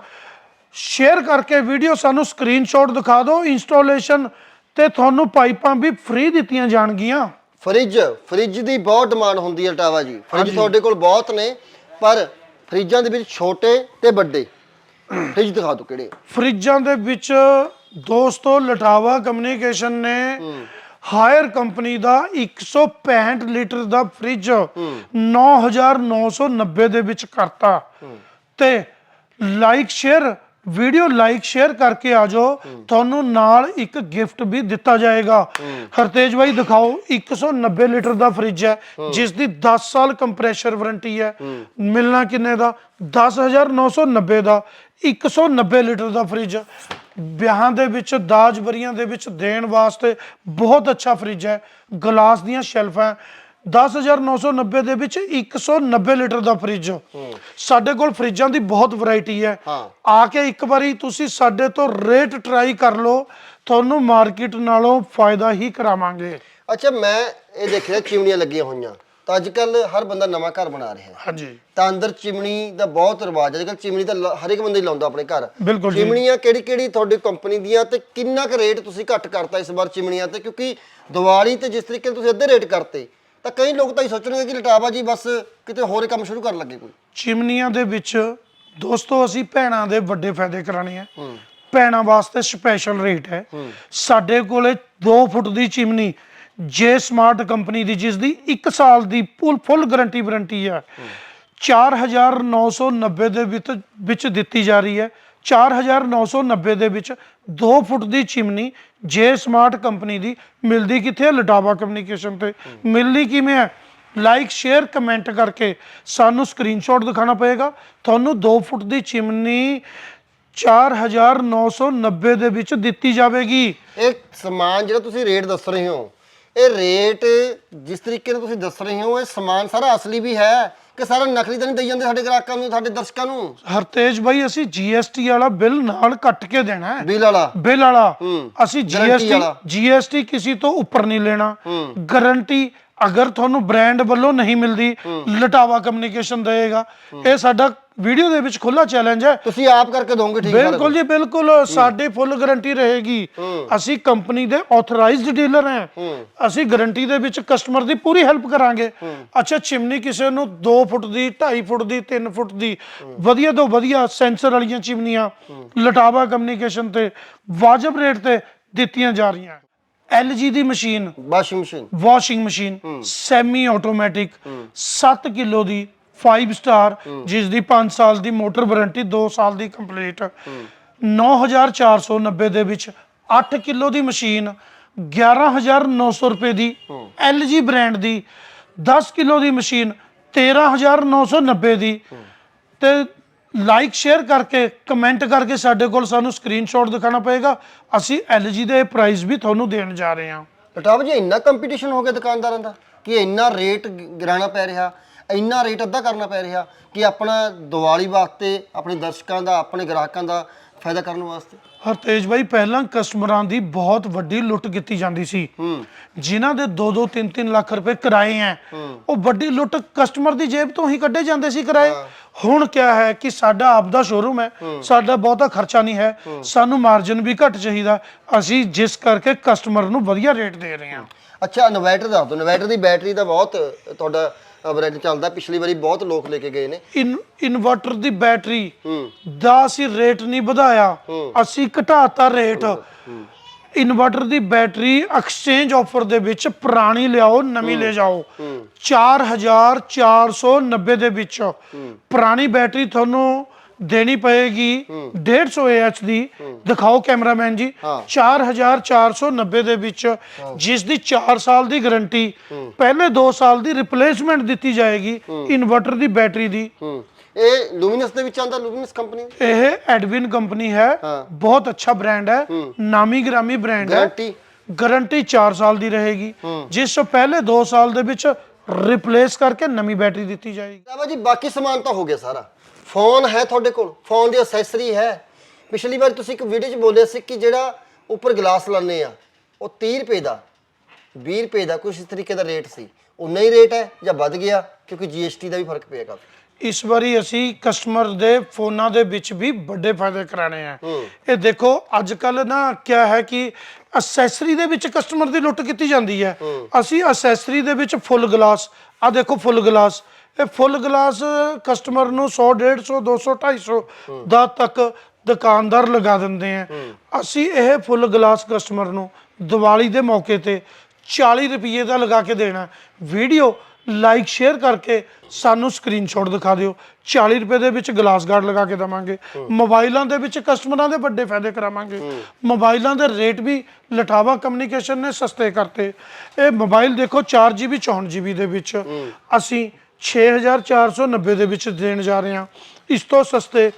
ਸ਼ੇਅਰ ਕਰਕੇ ਵੀਡੀਓ ਸਾਨੂੰ ਸਕਰੀਨਸ਼ਾਟ ਦਿਖਾ ਦਿਓ। ਇੰਸਟਾਲੇਸ਼ਨ ਤੇ ਤੁਹਾਨੂੰ ਪਾਈਪਾਂ ਵੀ ਫ੍ਰੀ ਦਿੱਤੀਆਂ ਜਾਣਗੀਆਂ। ਫ੍ਰਿਜ ਫ੍ਰਿਜ ਦੀ ਬਹੁਤ ਡਿਮਾਂਡ ਹੁੰਦੀ ਹੈ ਟਾਵਾ ਜੀ। ਫ੍ਰਿਜ ਤੁਹਾਡੇ ਕੋਲ ਬਹੁਤ ਨੇ ਪਰ ਫ੍ਰਿਜਾਂ ਦੇ ਵਿੱਚ ਛੋਟੇ ਤੇ ਵੱਡੇ। ਫ੍ਰਿਜ ਦਿਖਾ ਦਿਓ ਕਿਹੜੇ ਫਰਿੱਜਾਂ ਦੇ ਵਿੱਚ ਦੋਸਤੋ, ਲਟਾਵਾ ਕਮਿਊਨੀਕੇਸ਼ਨ ਨੇ ਹਾਇਰ ਕੰਪਨੀ ਦਾ 165 ਲੀਟਰ ਦਾ ਫ੍ਰਿਜ 9990 ਦੇ ਵਿੱਚ ਕਰਤਾ। ਤੇ like share video like share ਕਰਕੇ ਆ ਜਾਓ ਤੁਹਾਨੂੰ ਨਾਲ ਇੱਕ ਗਿਫਟ ਵੀ ਦਿੱਤਾ ਜਾਏਗਾ। ਹਰਤੇਜ ਭਾਈ ਦਿਖਾਓ 190 ਲੀਟਰ ਦਾ ਫ੍ਰਿਜ ਹੈ ਜਿਸ ਦੀ 10 ਸਾਲ ਕੰਪਰੈਸ਼ਰ ਵਾਰੰਟੀ ਹੈ। ਮਿਲਣਾ ਕਿੰਨੇ ਦਾ? 10990 ਦਾ। 190 ਲੀਟਰ ਦਾ ਫ੍ਰਿਜ ਵਿਆਹਾਂ ਦੇ ਵਿੱਚ ਦਾਜ ਬਰੀਆਂ ਦੇ ਵਿੱਚ ਦੇਣ ਵਾਸਤੇ ਬਹੁਤ ਅੱਛਾ ਫ੍ਰਿਜ ਹੈ। ਗਲਾਸ ਦੀਆਂ ਸ਼ੈਲਫਾਂ 10990 ਦੇ ਵਿੱਚ 190 ਲੀਟਰ ਦਾ ਫ੍ਰਿਜ ਸਾਡੇ ਕੋਲ ਫ੍ਰਿਜਾਂ ਦੀ ਬਹੁਤ ਵੈਰਾਈਟੀ ਹੈ। ਆ ਕੇ ਇੱਕ ਵਾਰੀ ਤੁਸੀਂ ਸਾਡੇ ਤੋਂ ਰੇਟ ਟਰਾਈ ਕਰ ਲਓ। ਤੁਹਾਨੂੰ ਮਾਰਕੀਟ ਨਾਲੋਂ ਫਾਇਦਾ ਹੀ ਕਰਾਵਾਂਗੇ। ਅੱਛਾ ਮੈਂ ਇਹ ਦੇਖਿਆ ਚਿਮਨੀਆਂ ਲੱਗੀਆਂ ਹੋਈਆਂ। ਤਾਂ ਅੱਜ ਕੱਲ ਹਰ ਬੰਦਾ ਨਵਾਂ ਘਰ ਬਣਾ ਰਿਹਾ ਹੈ। ਹਾਂਜੀ। ਤਾਂ ਅੰਦਰ ਚਿਮਨੀ ਦਾ ਬਹੁਤ ਰਿਵਾਜ ਹੈ। ਅੱਜ ਕੱਲ ਚਿਮਨੀ ਤਾਂ ਲ- ਹਰ ਇੱਕ ਬੰਦਾ ਹੀ ਲਾਉਂਦਾ ਆਪਣੇ ਘਰ। ਬਿਲਕੁਲ ਜੀ। ਚਿਮਨੀਆਂ ਕਿਹੜੀ ਕਿਹੜੀ ਤੁਹਾਡੀ ਕੰਪਨੀ ਦੀਆਂ ਤੇ ਕਿੰਨਾ ਕੁ ਰੇਟ ਤੁਸੀਂ ਘੱਟ ਕਰਤਾ ਇਸ ਵਾਰ ਚਿਮਨੀਆਂ ਤੇ? ਕਿਉਂਕਿ ਦੀਵਾਲੀ ਤੇ ਜਿਸ ਤਰੀਕੇ ਨਾਲ ਤੁਸੀਂ ਅੱਧੇ ਰੇਟ ਕਰਤੇ ਤਾਂ ਕਈ ਲੋਕ ਤਾਂ ਇਹ ਸੋਚਣਗੇ ਕਿ ਲਟਾਵਾ ਜੀ ਬਸ ਕਿਤੇ ਹੋਰ ਹੀ ਕੰਮ ਸ਼ੁਰੂ ਕਰਨ ਲੱਗੇ ਕੋਈ। ਚਿਮਨੀਆਂ ਦੇ ਵਿੱਚ ਦੋਸਤੋ ਅਸੀਂ ਭੈਣਾਂ ਦੇ ਵੱਡੇ ਫਾਇਦੇ ਕਰਾਣੇ ਆ। ਭੈਣਾਂ ਵਾਸਤੇ ਸਪੈਸ਼ਲ ਰੇਟ ਹੈ। ਸਾਡੇ ਕੋਲੇ 2 ਫੁੱਟ ਦੀ ਚਿਮਨੀ ਜੇ ਸਮਾਰਟ ਕੰਪਨੀ ਦੀ ਜਿਸ ਦੀ 1 ਸਾਲ ਦੀ ਫੁੱਲ ਫੁੱਲ ਗਾਰੰਟੀ ਵਾਰੰਟੀ ਹੈ 4990 ਦੇ ਵਿੱਚ ਵਿੱਚ ਦਿੱਤੀ ਜਾ ਰਹੀ ਹੈ। 4990 ਦੇ ਵਿੱਚ 2 ਫੁੱਟ ਦੀ ਚਿਮਨੀ ਜੇ ਸਮਾਰਟ ਕੰਪਨੀ ਦੀ ਮਿਲਦੀ ਕਿੱਥੇ ਹੈ? ਲਟਾਵਾ ਕਮਿਊਨੀਕੇਸ਼ਨ ਤੇ। ਮਿਲਣੀ ਕਿਵੇਂ ਹੈ? ਲਾਈਕ, ਸ਼ੇਅਰ, ਕਮੈਂਟ ਕਰਕੇ ਸਾਨੂੰ ਸਕਰੀਨਸ਼ਾਟ ਦਿਖਾਣਾ ਪਏਗਾ। ਤੁਹਾਨੂੰ 2 ਫੁੱਟ ਦੀ ਚਿਮਨੀ 4990 ਦੇ ਵਿੱਚ ਦਿੱਤੀ ਜਾਵੇਗੀ। ਇਹ ਸਮਾਨ ਜਿਹੜਾ ਤੁਸੀਂ ਰੇਟ ਦੱਸ ਰਹੇ ਹੋ ਇਹ ਰੇਟ ਜਿਸ ਤਰੀਕੇ ਨਾਲ ਤੁਸੀਂ ਦੱਸ ਰਹੇ ਹੋ ਇਹ ਸਮਾਨ ਸਾਰਾ ਅਸਲੀ ਵੀ ਹੈ ਕਿ ਸਾਰਾ ਨਕਲੀ ਤਾਂ ਨਹੀਂ ਦਈ ਜਾਂਦੇ ਸਾਡੇ ਗ੍ਰਾਹਕਾਂ ਨੂੰ ਸਾਡੇ ਦਰਸ਼ਕਾਂ ਨੂੰ? ਹਰਤੇਜ ਬਾਈ ਅਸੀਂ GST ਵਾਲਾ ਬਿੱਲ ਨਾਲ ਕੱਟ ਕੇ ਦੇਣਾ ਹੈ। ਬਿੱਲ ਵਾਲਾ? ਬਿੱਲ ਵਾਲਾ। ਹੂੰ। ਅਸੀਂ Guarantee ਵਾਲਾ। GST ਕਿਸੇ ਤੋਂ ਉੱਪਰ ਨਹੀਂ ਲੈਣਾ। ਗਾਰੰਟੀ ਅਗਰ ਤੁਹਾਨੂੰ ਬ੍ਰਾਂਡ ਵੱਲੋਂ ਨਹੀਂ ਮਿਲਦੀ ਲਟਾਵਾ ਕਮਿਊਨੀਕੇਸ਼ਨ ਦੇਗਾ ਇਹ ਸਾਡਾ ਵੀਡੀਓ ਦੇ ਵਿੱਚ ਖੁੱਲਾ ਚੈਲੰਜ ਹੈ। ਤੁਸੀਂ ਆਪ ਕਰਕੇ ਦੋਗੇ ਠੀਕ ਹੈ ਬਿਲਕੁਲ ਜੀ ਬਿਲਕੁਲ ਸਾਡੀ ਫੁੱਲ ਗਾਰੰਟੀ ਰਹੇਗੀ। ਅਸੀਂ ਕੰਪਨੀ ਦੇ ਆਥੋਰਾਈਜ਼ਡ ਡੀਲਰ ਹਾਂ। ਅਸੀਂ ਗਾਰੰਟੀ ਦੇ ਵਿੱਚ ਕਸਟਮਰ ਦੀ ਪੂਰੀ ਹੈਲਪ ਕਰਾਂਗੇ। ਅੱਛਾ ਚਿਮਨੀ ਕਿਸੇ ਨੂੰ 2 ਫੁੱਟ ਦੀ 2.5 ਫੁੱਟ ਦੀ 3 ਫੁੱਟ ਦੀ ਵਧੀਆ ਤੋਂ ਵਧੀਆ ਸੈਂਸਰ ਵਾਲੀਆਂ ਚਿਮਨੀਆਂ ਲਟਾਵਾ ਕਮਿਊਨੀਕੇਸ਼ਨ ਤੇ ਵਾਜਬ ਰੇਟ ਤੇ ਦਿੱਤੀਆਂ ਜਾ ਰਹੀਆਂ। LG ਦੀ machine washing machine. Washing machine semi automatic 7 kilo ਦੀ 5 ਸਟਾਰ ਜਿਸ ਦੀ 5 ਸਾਲ ਦੀ ਮੋਟਰ ਵਾਰੰਟੀ 2 ਸਾਲ ਦੀ ਕੰਪਲੀਟ। 9490 ਦੇ ਵਿੱਚ 8 ਕਿਲੋ ਦੀ ਮਸ਼ੀਨ 11900 ਰੁਪਏ ਦੀ LG ਬ੍ਰਾਂਡ ਦੀ 10 ਕਿਲੋ ਦੀ ਮਸ਼ੀਨ 13990 ਦੀ। ਤੇ ਲਾਈਕ ਸ਼ੇਅਰ ਕਰਕੇ ਕਮੈਂਟ ਕਰਕੇ ਸਾਡੇ ਕੋਲ ਸਾਨੂੰ ਸਕਰੀਨਸ਼ਾਟ ਦਿਖਾਣਾ ਪਏਗਾ। ਅਸੀਂ LG ਦੇ ਪ੍ਰਾਈਸ ਵੀ ਤੁਹਾਨੂੰ ਦੇਣ ਜਾ ਰਹੇ ਹਾਂ। ਲਟਾਵ ਜੀ ਇੰਨਾ ਕੰਪੀਟੀਸ਼ਨ ਹੋ ਗਿਆ ਦੁਕਾਨਦਾਰਾਂ ਦਾ ਕਿ ਇੰਨਾ ਰੇਟ ਗਿਰਾਣਾ ਪੈ ਰਿਹਾ। ਇੰਨਾ ਰੇਟ ਅੱਧਾ ਕਰਨਾ ਪੈ ਰਿਹਾ ਕਿ ਆਪਣਾ ਦੀਵਾਲੀ ਵਾਸਤੇ ਆਪਣੇ ਦਰਸ਼ਕਾਂ ਦਾ ਆਪਣੇ ਗ੍ਰਾਹਕਾਂ ਦਾ ਫਾਇਦਾ ਕਰਨ ਵਾਸਤੇ। ਹਰਤੇਜ ਬਾਈ ਪਹਿਲਾਂ ਕਸਟਮਰਾਂ ਦੀ ਬਹੁਤ ਵੱਡੀ ਲੁੱਟ ਕੀਤੀ ਜਾਂਦੀ ਸੀ। ਜਿਨ੍ਹਾਂ ਦੇ 2-2 3-3 ਲੱਖ ਰੁਪਏ ਕਿਰਾਏ ਹੈ। ਉਹ ਵੱਡੀ ਲੁੱਟ ਕਸਟਮਰ ਦੀ ਜੇਬ ਤੋਂ ਹੀ ਕੱਢੇ ਜਾਂਦੇ ਸੀ ਕਿਰਾਏ। ਹੁਣ ਕਿਆ ਹੈ ਕਿ ਸਾਡਾ ਆਪਦਾ ਸ਼ੋਰੂਮ ਹੈ। ਸਾਡਾ ਬਹੁਤਾ ਖਰਚਾ ਨਹੀਂ ਹੈ। ਸਾਨੂੰ ਮਾਰਜਨ ਵੀ ਘੱਟ ਚਾਹੀਦਾ। ਅਸੀਂ ਜਿਸ ਕਰਕੇ ਕਸਟਮਰ ਨੂੰ ਵਧੀਆ ਰੇਟ ਦੇ ਰਹੇ ਹਾਂ। ਅੱਛਾ ਇਨਵਰਟਰ ਦੱਸ ਦਿਓ। ਇਨਵਰਟਰ ਦੀ ਬੈਟਰੀ ਦਾ ਬਹੁਤ ਤੁਹਾਡਾ ਬ੍ਰਾਂਡ ਚੱਲਦਾ। ਪਿਛਲੀ ਵਾਰੀ ਬਹੁਤ ਲੋਕ ਲੈ ਕੇ ਗਏ ਨੇ। ਇਨ ਇਨਵਰਟਰ ਦੀ ਬੈਟਰੀ ਦਾ ਅਸੀਂ ਰੇਟ ਨਹੀਂ ਵਧਾਇਆ। ਅਸੀਂ ਘਟਾਤਾ ਰੇਟ। ਇਨਵਰਟਰ ਦੀ ਬੈਟਰੀ ਐਕਸਚੇਂਜ ਆਫਰ ਦੇ ਵਿੱਚ ਪੁਰਾਣੀ ਲਿਆਓ ਨਵੀਂ ਲੈ ਜਾਓ। 4490 ਦੇ ਵਿੱਚ। ਪੁਰਾਣੀ ਬੈਟਰੀ ਤੁਹਾਨੂੰ ਦੇਣੀ ਪਏਗੀ 150 AH ਦੀ। ਦਿਖਾਓ ਕੈਮਰਾਮੈਨ ਜੀ। 4490 ਦੇ ਵਿੱਚ ਜਿਸ ਦੀ 4 ਸਾਲ ਦੀ ਗਾਰੰਟੀ ਪਹਿਲੇ 2 ਸਾਲ ਦੀ ਰਿਪਲੇਸਮੈਂਟ ਦਿੱਤੀ ਜਾਏਗੀ ਇਨਵਰਟਰ ਦੀ ਬੈਟਰੀ ਦੀ। ਇਹ ਲੂਮੀਨਸ ਦੇ ਵਿੱਚ ਆਂਦਾ ਲੂਮੀਨਸ ਕੰਪਨੀ ਇਹ ਐਡਵਿਨ ਕੰਪਨੀ ਹੈ। ਹਾਂ। ਬਹੁਤ ਅੱਛਾ ਬ੍ਰਾਂਡ ਹੈ। ਨਾਮੀ ਗ੍ਰਾਮੀ ਬ੍ਰਾਂਡ ਹੈ। ਗਾਰੰਟੀ ਗਾਰੰਟੀ 4 ਸਾਲ ਦੀ ਰਹੇਗੀ। ਜਿਸ ਤੋਂ ਪਹਿਲੇ 2 ਸਾਲ ਦੇ ਵਿੱਚ ਰਿਪਲੇਸ ਕਰਕੇ ਨਵੀਂ ਬੈਟਰੀ ਦਿੱਤੀ ਜਾਏਗੀ। ਬਾਬਾ ਜੀ ਬਾਕੀ ਸਮਾਨ ਤਾਂ ਹੋ ਗਿਆ ਸਾਰਾ। ਫੋਨ ਹੈ ਤੁਹਾਡੇ ਕੋਲ? ਫੋਨ ਦੀ ਅਸੈਸਰੀ ਹੈ। ਪਿਛਲੀ ਵਾਰ ਤੁਸੀਂ ਇੱਕ ਵੀਡੀਓ 'ਚ ਬੋਲੇ ਸੀ ਕਿ ਜਿਹੜਾ ਉੱਪਰ ਗਲਾਸ ਲਾਉਂਦੇ ਆ ਉਹ 30 ਰੁਪਏ ਦਾ 20 ਰੁਪਏ ਦਾ ਕੁਝ ਇਸ ਤਰੀਕੇ ਦਾ ਰੇਟ ਸੀ। ਉਨਾ ਹੀ ਰੇਟ ਹੈ ਜਾਂ ਵੱਧ ਗਿਆ? ਕਿਉਂਕਿ GST ਦਾ ਵੀ ਫ਼ਰਕ ਪਿਆ ਕਾਫੀ। ਇਸ ਵਾਰੀ ਅਸੀਂ ਕਸਟਮਰ ਦੇ ਫੋਨਾਂ ਦੇ ਵਿੱਚ ਵੀ ਵੱਡੇ ਫਾਇਦੇ ਕਰਾਣੇ ਆ। ਇਹ ਦੇਖੋ ਅੱਜ ਕੱਲ ਨਾ ਕਿਆ ਹੈ ਕਿ ਅਸੈਸਰੀ ਦੇ ਵਿੱਚ ਕਸਟਮਰ ਦੀ ਲੁੱਟ ਕੀਤੀ ਜਾਂਦੀ ਹੈ। ਅਸੀਂ ਅਸੈਸਰੀ ਦੇ ਵਿੱਚ ਫੁੱਲ ਗਲਾਸ ਆ ਦੇਖੋ ਫੁੱਲ ਗਲਾਸ ਇਹ ਫੁੱਲ ਗਲਾਸ ਕਸਟਮਰ ਨੂੰ 100 150 200 250 ਦਾ ਤੱਕ ਦੁਕਾਨਦਾਰ ਲਗਾ ਦਿੰਦੇ ਆ। ਅਸੀਂ ਇਹ ਫੁੱਲ ਗਲਾਸ ਕਸਟਮਰ ਨੂੰ ਦੀਵਾਲੀ ਦੇ ਮੌਕੇ ਤੇ 40 ਰੁਪਏ ਦਾ ਲਗਾ ਕੇ ਦੇਣਾ। ਵੀਡੀਓ ਲਾਈਕ, ਸ਼ੇਅਰ ਕਰਕੇ ਸਾਨੂੰ ਸਕਰੀਨਸ਼ਾਟ ਦਿਖਾ ਦਿਓ। 40 ਰੁਪਏ ਦੇ ਵਿੱਚ ਗਲਾਸ ਗਾਰਡ ਲਗਾ ਕੇ ਦਵਾਂਗੇ। ਮੋਬਾਈਲਾਂ ਦੇ ਵਿੱਚ ਕਸਟਮਰਾਂ ਦੇ ਵੱਡੇ ਫਾਇਦੇ ਕਰਾਵਾਂਗੇ। ਮੋਬਾਈਲਾਂ ਦੇ ਰੇਟ ਵੀ ਲਟਾਵਾ ਕਮਿਊਨੀਕੇਸ਼ਨ ਨੇ ਸਸਤੇ ਕਰਤੇ। ਇਹ ਮੋਬਾਈਲ ਦੇਖੋ 4GB 64GB ਦੇ ਵਿੱਚ। ਅਸੀਂ 6490 ਦੇ ਵਿੱਚ ਦੇਣ ਜਾ ਰਹੇ ਹਾਂ। ਇਸ ਤੋਂ ਸਸਤੇ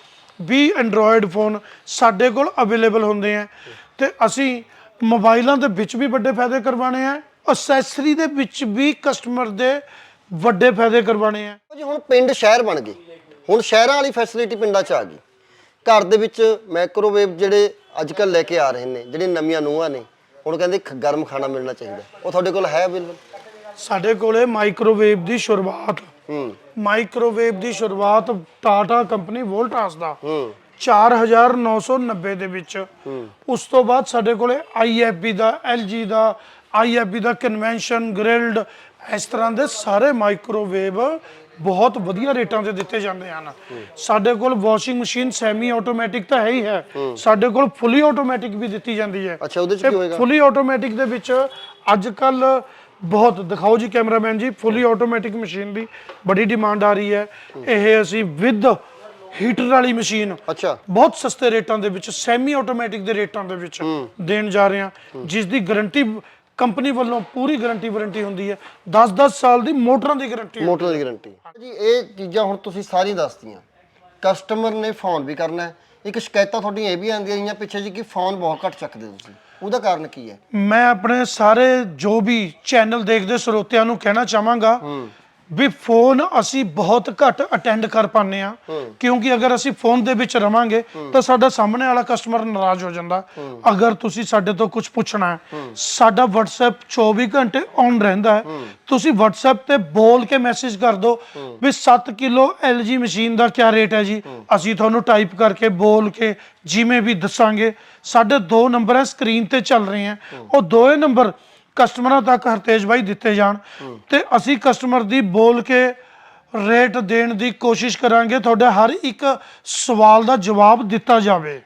ਵੀ ਐਂਡਰੋਇਡ ਫੋਨ ਸਾਡੇ ਕੋਲ ਅਵੇਲੇਬਲ ਹੁੰਦੇ ਆ ਤੇ ਅਸੀਂ ਮੋਬਾਈਲਾਂ ਦੇ ਵਿੱਚ ਵੀ ਵੱਡੇ ਫਾਇਦੇ ਕਰਵਾਣੇ ਆ ਅਸੈਸਰੀ ਦੇ ਵਿੱਚ ਵੀ ਕਸਟਮਰ ਦੇ ਵੱਡੇ ਫਾਇਦੇ ਕਰਵਾਣੇ ਆ। ਜੀ ਹੁਣ ਪਿੰਡ ਸ਼ਹਿਰ ਬਣ ਗਏ। ਹੁਣ ਸ਼ਹਿਰਾਂ ਵਾਲੀ ਫੈਸਿਲਿਟੀ ਪਿੰਡਾਂ 'ਚ ਆ ਗਈ। ਘਰ ਦੇ ਵਿੱਚ ਮਾਈਕ੍ਰੋਵੇਵ ਜਿਹੜੇ ਅੱਜ ਕੱਲ ਲੈ ਕੇ ਆ ਰਹੇ ਨੇ ਜਿਹੜੇ ਨਵੀਆਂ ਨੂੰਹਾਂ ਨੇ ਹੁਣ ਕਹਿੰਦੇ ਗਰਮ ਖਾਣਾ ਮਿਲਣਾ ਚਾਹੀਦਾ। ਉਹ ਤੁਹਾਡੇ ਕੋਲ ਹੈ ਅਵੇਲੇਬਲ ਸਾਡੇ ਕੋਲੇ ਮਾਈਕ੍ਰੋਵੇਵ ਦੀ ਸ਼ੁਰੂਆਤ ਮਾਈਕ੍ਰੋਵੇਵ ਦੀ ਸ਼ੁਰੂਆਤ ਟਾਟਾ ਕੰਪਨੀ ਵੋਲਟਾਸ ਦਾ ਹੂੰ। 4990 ਦੇ ਵਿੱਚ। ਉਸ ਤੋਂ ਬਾਅਦ ਸਾਡੇ ਕੋਲੇ IFB ਦਾ LG ਦਾ IFB ਦਾ ਕਨਵੈਨਸ਼ਨ ਗ੍ਰਿਲਡ ਇਸ ਤਰ੍ਹਾਂ ਦੇ ਸਾਰੇ ਮਾਈਕ੍ਰੋਵੇਵ ਬਹੁਤ ਵਧੀਆ ਰੇਟਾਂ ਤੇ ਦਿੱਤੇ ਜਾਂਦੇ ਹਨ। ਸਾਡੇ ਕੋਲ ਵਾਸ਼ਿੰਗ ਮਸ਼ੀਨ ਸੈਮੀ ਆਟੋਮੈਟਿਕ ਤਾਂ ਹੈ ਹੀ ਹੈ। ਸਾਡੇ ਕੋਲ ਫੁੱਲੀ ਆਟੋਮੈਟਿਕ ਵੀ ਦਿੱਤੀ ਜਾਂਦੀ ਹੈ। ਅੱਛਾ ਉਹਦੇ 'ਚ ਕੀ ਹੋਏਗਾ? ਫੁੱਲੀ ਆਟੋਮੈਟਿਕ ਦੇ ਵਿੱਚ ਅੱਜ ਕੱਲ ਬਹੁਤ ਦਿਖਾਓ ਜੀ ਕੈਮਰਾਮੈਨ ਜੀ ਫੁੱਲੀ ਆਟੋਮੈਟਿਕ ਮਸ਼ੀਨ ਦੀ ਬੜੀ ਡਿਮਾਂਡ ਆ ਰਹੀ ਹੈ। ਇਹ ਅਸੀਂ ਵਿਦ ਹੀਟਰ ਵਾਲੀ ਮਸ਼ੀਨ ਅੱਛਾ। ਬਹੁਤ ਸਸਤੇ ਰੇਟਾਂ ਦੇ ਵਿੱਚ ਸੈਮੀ ਆਟੋਮੈਟਿਕ ਦੇ ਰੇਟਾਂ ਦੇ ਵਿੱਚ ਦੇਣ ਜਾ ਰਹੇ ਹਾਂ। ਜਿਸ ਦੀ ਗਾਰੰਟੀ ਕੰਪਨੀ ਵੱਲੋਂ ਪੂਰੀ ਗਾਰੰਟੀ ਵਾਰੰਟੀ ਹੁੰਦੀ ਹੈ। 10-10 ਸਾਲ ਦੀ ਮੋਟਰਾਂ ਦੀ ਗਾਰੰਟੀ ਮੋਟਰ ਦੀ ਗਾਰੰਟੀ ਜੀ ਇਹ ਚੀਜ਼ਾਂ ਹੁਣ ਤੁਸੀਂ ਸਾਰੀਆਂ ਦੱਸਤੀਆਂ। ਕਸਟਮਰ ਨੇ ਫੋਨ ਵੀ ਕਰਨਾ ਹੈ। ਇੱਕ ਸ਼ਿਕਾਇਤਾਂ ਤੁਹਾਡੀਆਂ ਇਹ ਵੀ ਆਉਂਦੀਆਂ ਰਹੀਆਂ ਪਿੱਛੇ ਜੀ ਕਿ ਫੋਨ ਬਹੁਤ ਘੱਟ ਚੱਕਦੇ ਤੁਸੀਂ। ਉਹਦਾ ਕਾਰਨ ਕੀ ਹੈ? ਮੈਂ ਆਪਣੇ ਸਾਰੇ ਜੋ ਵੀ ਚੈਨਲ ਦੇਖਦੇ ਸਰੋਤਿਆਂ ਨੂੰ ਕਹਿਣਾ ਚਾਹਾਂਗਾ ਵੀ ਫੋਨ ਅਸੀਂ ਬਹੁਤ ਘੱਟ ਅਟੈਂਡ ਕਰ ਪਾਉਂਦੇ ਆ ਕਿਉਂਕਿ ਅਗਰ ਅਸੀਂ ਫੋਨ ਦੇ ਵਿੱਚ ਰਵਾਂਗੇ ਤਾਂ ਸਾਡਾ ਸਾਹਮਣੇ ਵਾਲਾ ਕਸਟਮਰ ਨਾਰਾਜ਼ ਹੋ ਜਾਂਦਾ। ਅਗਰ ਤੁਸੀਂ ਸਾਡੇ ਤੋਂ ਕੁਝ ਪੁੱਛਣਾ ਹੈ ਸਾਡਾ WhatsApp 24 ਘੰਟੇ ਔਨ ਰਹਿੰਦਾ ਹੈ। ਤੁਸੀਂ WhatsApp ਤੇ ਬੋਲ ਕੇ ਮੈਸੇਜ ਕਰ ਦਿਓ ਵੀ 7 ਕਿਲੋ LG ਮਸ਼ੀਨ ਦਾ ਕੀ ਰੇਟ ਹੈ ਜੀ? ਅਸੀਂ ਤੁਹਾਨੂੰ ਟਾਈਪ ਕਰਕੇ ਬੋਲ ਕੇ ਜਿਵੇਂ ਵੀ ਦੱਸਾਂਗੇ ਸਾਡੇ ਦੋ ਨੰਬਰ ਹੈ ਸਕਰੀਨ ਤੇ ਚੱਲ ਰਹੇ ਹੈ। ਉਹ ਦੋਏ ਨੰਬਰ ਕਸਟਮਰਾਂ ਤੱਕ ਹਰਤੇਜ ਬਾਈ ਦਿੱਤੇ ਜਾਣ। ਤੇ ਅਸੀਂ ਕਸਟਮਰ ਦੀ ਬੋਲ ਕੇ ਰੇਟ ਦੇਣ ਦੀ ਕੋਸ਼ਿਸ਼ ਕਰਾਂਗੇ। ਤੁਹਾਡੇ ਹਰ ਇੱਕ ਸਵਾਲ ਦਾ ਜਵਾਬ ਦਿੱਤਾ ਜਾਵੇ।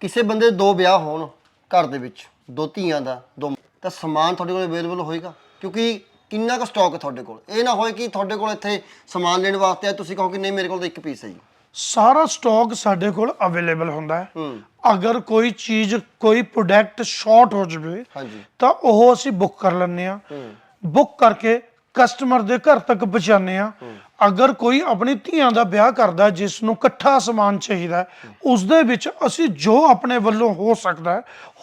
ਕਿਸੇ ਬੰਦੇ ਦੇ ਦੋ ਵਿਆਹ ਹੋਣ ਘਰ ਦੇ ਵਿੱਚ ਦੋ ਧੀਆਂ ਦਾ ਦੋ ਤਾਂ ਸਮਾਨ ਤੁਹਾਡੇ ਕੋਲ ਅਵੇਲੇਬਲ ਹੋਏਗਾ? ਕਿਉਂਕਿ ਕਿੰਨਾ ਕੁ ਸਟਾਕ ਹੈ ਤੁਹਾਡੇ ਕੋਲ? ਇਹ ਨਾ ਹੋਏ ਕਿ ਤੁਹਾਡੇ ਕੋਲ ਇੱਥੇ ਸਮਾਨ ਲੈਣ ਵਾਸਤੇ ਆ ਤੁਸੀਂ ਕਹੋ ਕਿ ਨਹੀਂ ਮੇਰੇ ਕੋਲ ਤਾਂ ਇੱਕ ਪੀਸ ਹੈ ਜੀ। ਸਾਰਾ ਸਟਾਕ ਸਾਡੇ ਕੋਲ ਅਵੇਲੇਬਲ ਹੁੰਦਾ ਹੈ। ਅਗਰ ਕੋਈ ਚੀਜ਼ ਕੋਈ ਪ੍ਰੋਡਕਟ ਸ਼ਾਰਟ ਹੋ ਜਾਵੇ ਹਾਂਜੀ। ਤਾਂ ਉਹ ਅਸੀਂ ਬੁੱਕ ਕਰ ਲੈਂਦੇ ਆ ਬੁੱਕ ਕਰਕੇ ਕਸਟਮਰ ਦੇ ਘਰ ਤੱਕ ਪਹੁੰਚਾਉਂਦੇ ਆ ਅਗਰ ਕੋਈ ਆਪਣੀ ਧੀਆਂ ਦਾ ਵਿਆਹ ਕਰਦਾ ਜਿਸ ਨੂੰ ਇਕੱਠਾ ਸਮਾਨ ਚਾਹੀਦਾ ਉਸ ਦੇ ਵਿੱਚ ਅਸੀਂ ਜੋ ਆਪਣੇ ਵੱਲੋਂ ਹੋ ਸਕਦਾ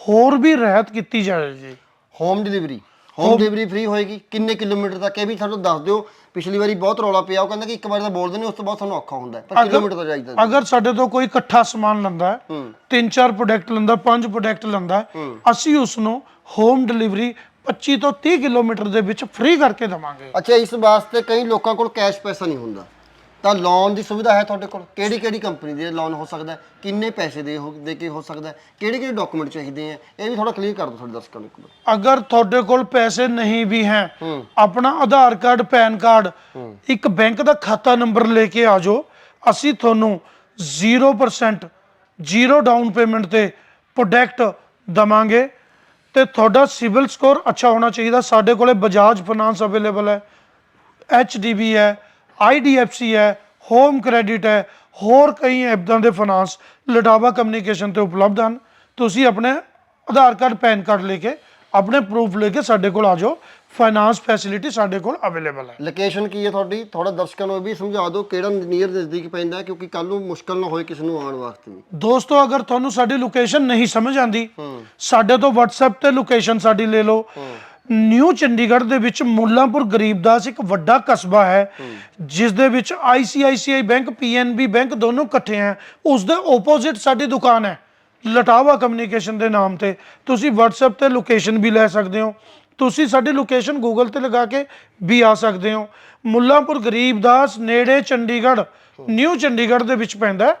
ਹੋਰ ਵੀ ਰਹਿਤ ਕੀਤੀ ਜਾਏਗੀ home delivery home delivery free ਹੋਏਗੀ। ਕਿੰਨੇ ਕਿਲੋਮੀਟਰ ਤੱਕ ਇਹ ਵੀ ਸਾਨੂੰ ਦੱਸ ਦਿਓ। ਪਿਛਲੀ ਵਾਰੀ ਬਹੁਤ ਰੌਲਾ ਪਿਆ ਉਹ ਕਹਿੰਦਾ ਕਿ ਇੱਕ ਵਾਰ ਤਾਂ ਬੋਲਦੇ ਨੇ ਉਸ ਤੋਂ ਬਾਅਦ ਸਾਨੂੰ ਔਖਾ ਹੁੰਦਾ ਪਰ ਕਿਲੋਮੀਟਰ ਤਾਂ ਜਾਈਦਾ ਜੀ। ਅਗਰ ਸਾਡੇ ਤੋਂ ਕੋਈ ਇਕੱਠਾ ਸਮਾਨ ਲੈਂਦਾ ਤਿੰਨ ਚਾਰ ਪ੍ਰੋਡਕਟ ਲੈਂਦਾ ਪੰਜ ਪ੍ਰੋਡਕਟ ਲੈਂਦਾ ਅਸੀਂ ਉਸ ਨੂੰ ਹੋਮ ਡਿਲੀਵਰੀ 25 ਤੋਂ 30 ਕਿਲੋਮੀਟਰ ਦੇ ਵਿੱਚ ਫ੍ਰੀ ਕਰਕੇ ਦਵਾਂਗੇ। ਅੱਛਾ ਇਸ ਵਾਸਤੇ ਕਈ ਲੋਕਾਂ ਕੋਲ ਕੈਸ਼ ਪੈਸਾ ਨਹੀਂ ਹੁੰਦਾ। ਤਾਂ ਲੋਨ ਦੀ ਸੁਵਿਧਾ ਹੈ ਤੁਹਾਡੇ ਕੋਲ? ਕਿਹੜੀ ਕਿਹੜੀ ਕੰਪਨੀ ਦੇ ਲੋਨ ਹੋ ਸਕਦਾ ਹੈ? ਕਿੰਨੇ ਪੈਸੇ ਦੇ ਹੋ ਦੇ ਕੇ ਹੋ ਸਕਦਾ ਕਿਹੜੇ ਕਿਹੜੇ ਡਾਕੂਮੈਂਟ ਚਾਹੀਦੇ ਆ ਇਹ ਵੀ ਥੋੜਾ ਕਲੀਅਰ ਕਰ ਦਿਓ ਤੁਹਾਡੇ ਦਰਸ਼ਕਾਂ ਨੂੰ ਇੱਕ ਵਾਰ ਅਗਰ ਤੁਹਾਡੇ ਕੋਲ ਪੈਸੇ ਨਹੀਂ ਵੀ ਹੈ ਹੂੰ। ਆਪਣਾ ਆਧਾਰ ਕਾਰਡ ਪੈਨ ਕਾਰਡ ਇੱਕ ਬੈਂਕ ਦਾ ਖਾਤਾ ਨੰਬਰ ਲੈ ਕੇ ਆ ਜਾਓ ਅਸੀਂ ਤੁਹਾਨੂੰ 0% ਜ਼ੀਰੋ ਡਾਊਨ ਪੇਮੈਂਟ ਤੇ ਪ੍ਰੋਡਕਟ ਦਵਾਂਗੇ ਤੇ ਤੁਹਾਡਾ ਸਿਵਲ ਸਕੋਰ ਅੱਛਾ ਹੋਣਾ ਚਾਹੀਦਾ। ਸਾਡੇ ਕੋਲੇ ਬਜਾਜ ਫਾਈਨਾਂਸ ਅਵੇਲੇਬਲ ਹੈ HDB ਹੈ IDFC ਹੈ ਹੋਮ ਕ੍ਰੈਡਿਟ ਹੈ ਹੋਰ ਕਈ ਐਪਾਂ ਦੇ ਫਾਈਨਾਂਸ ਲਟਾਵਾ ਕਮਿਊਨੀਕੇਸ਼ਨ ਤੇ ਉਪਲਬਧ ਹਨ। ਤੁਸੀਂ ਆਪਣੇ ਆਧਾਰ ਕਾਰਡ ਪੈਨ ਕਾਰਡ ਲੈ ਕੇ ਆਪਣੇ ਪ੍ਰੂਫ ਲੈ ਕੇ ਸਾਡੇ ਕੋਲ ਆ ਜਾਓ। ਫਾਈਨਾਂਸ ਫੈਸਿਲਿਟੀ ਸਾਡੇ ਕੋਲ ਅਵੇਲੇਬਲ ਹੈ। ਲੋਕੇਸ਼ਨ ਕੀ ਹੈ ਤੁਹਾਡੀ? ਥੋੜਾ ਦਰਸ਼ਕਾਂ ਨੂੰ ਵੀ ਸਮਝਾ ਦਿਓ ਕਿਹੜਾ ਨੀਅਰ ਨਜ਼ਦੀਕ ਪੈਂਦਾ ਕਿਉਂਕਿ ਕੱਲ ਨੂੰ ਮੁਸ਼ਕਲ ਨਾ ਹੋਏ ਕਿਸੇ ਨੂੰ ਆਉਣ ਵਾਸਤੇ ਵੀ। ਦੋਸਤੋ ਅਗਰ ਤੁਹਾਨੂੰ ਸਾਡੀ ਲੋਕੇਸ਼ਨ ਨਹੀਂ ਸਮਝ ਆਂਦੀ ਸਾਡੇ ਤੋਂ WhatsApp ਤੇ ਲੋਕੇਸ਼ਨ ਸਾਡੀ ਲੈ ਲਓ। ਨਿਊ ਚੰਡੀਗੜ੍ਹ ਦੇ ਵਿੱਚ ਮੁੱਲਾਂਪੁਰ ਗਰੀਬਦਾਸ ਇੱਕ ਵੱਡਾ ਕਸਬਾ ਹੈ, ਜਿਸ ਦੇ ਵਿੱਚ ICICI ਬੈਂਕ PNB ਬੈਂਕ ਦੋਨੋਂ ਇਕੱਠੇ ਹੈ। ਉਸ ਦੇ ਆਪੋਜ਼ਿਟ ਸਾਡੀ ਦੁਕਾਨ ਹੈ, ਲਟਾਵਾ ਕਮਿਊਨੀਕੇਸ਼ਨ ਦੇ ਨਾਮ ਤੇ। ਤੁਸੀਂ WhatsApp ਤੇ ਲੋਕੇਸ਼ਨ ਵੀ ਲੈ ਸਕਦੇ ਹੋ। ਤੁਸੀਂ ਸਾਡੀ ਲੋਕੇਸ਼ਨ Google ਤੇ ਲਗਾ ਕੇ ਵੀ ਆ ਸਕਦੇ ਹੋ। ਮੁੱਲਾਂਪੁਰ ਗਰੀਬਦਾਸ ਨੇੜੇ ਚੰਡੀਗੜ੍ਹ, ਨਿਊ ਚੰਡੀਗੜ੍ਹ ਦੇ ਵਿੱਚ ਪੈਂਦਾ ਹੈ।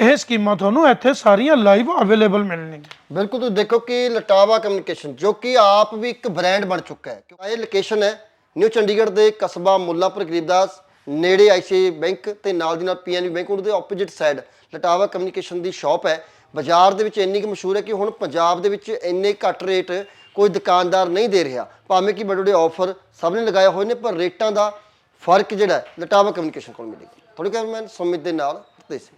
ਇਹ ਸਕੀਮਾਂ ਤੁਹਾਨੂੰ ਇੱਥੇ ਸਾਰੀਆਂ ਲਾਈਵ ਅਵੇਲੇਬਲ ਮਿਲਣਗੀਆਂ। ਬਿਲਕੁਲ, ਤੁਸੀਂ ਦੇਖੋ ਕਿ ਲਟਾਵਾ ਕਮਿਊਨੀਕੇਸ਼ਨ ਜੋ ਕਿ ਆਪ ਵੀ ਇੱਕ ਬ੍ਰਾਂਡ ਬਣ ਚੁੱਕਾ ਹੈ। ਕਿਉਂਕਿ ਇਹ ਲੋਕੇਸ਼ਨ ਹੈ, ਨਿਊ ਚੰਡੀਗੜ੍ਹ ਦੇ ਕਸਬਾ ਮੁੱਲਾਪੁਰ ਗਰੀਬਦਾਸ ਨੇੜੇ ਆਈਸੀਆਈ ਬੈਂਕ ਤੇ ਨਾਲ ਦੀ ਨਾਲ ਪੀਐਨਬੀ ਬੈਂਕ, ਉਹਦੇ ਆਪੋਜ਼ਿਟ ਸਾਈਡ ਲਟਾਵਾ ਕਮਿਊਨੀਕੇਸ਼ਨ ਦੀ ਸ਼ਾਪ ਹੈ। ਬਾਜ਼ਾਰ ਦੇ ਵਿੱਚ ਇੰਨੀ ਕੁ ਮਸ਼ਹੂਰ ਹੈ ਕਿ ਹੁਣ ਪੰਜਾਬ ਦੇ ਵਿੱਚ ਇੰਨੇ ਘੱਟ ਰੇਟ ਕੋਈ ਦੁਕਾਨਦਾਰ ਨਹੀਂ ਦੇ ਰਿਹਾ। ਭਾਵੇਂ ਕਿ ਬੜੇ ਬੜੇ ਆਫਰ ਸਭ ਨੇ ਲਗਾਏ ਹੋਏ ਨੇ, ਪਰ ਰੇਟਾਂ ਦਾ ਫ਼ਰਕ ਜਿਹੜਾ ਲਟਾਵਾ ਕਮਿਊਨੀਕੇਸ਼ਨ ਕੋਲ ਮਿਲੇਗੀ। ਥੋੜੀ ਕੈਮਰਾਮੈਨ ਸੁਮਿਤ ਦੇ ਨਾਲ ਹਰਤੇਜ ਸਿੰਘ।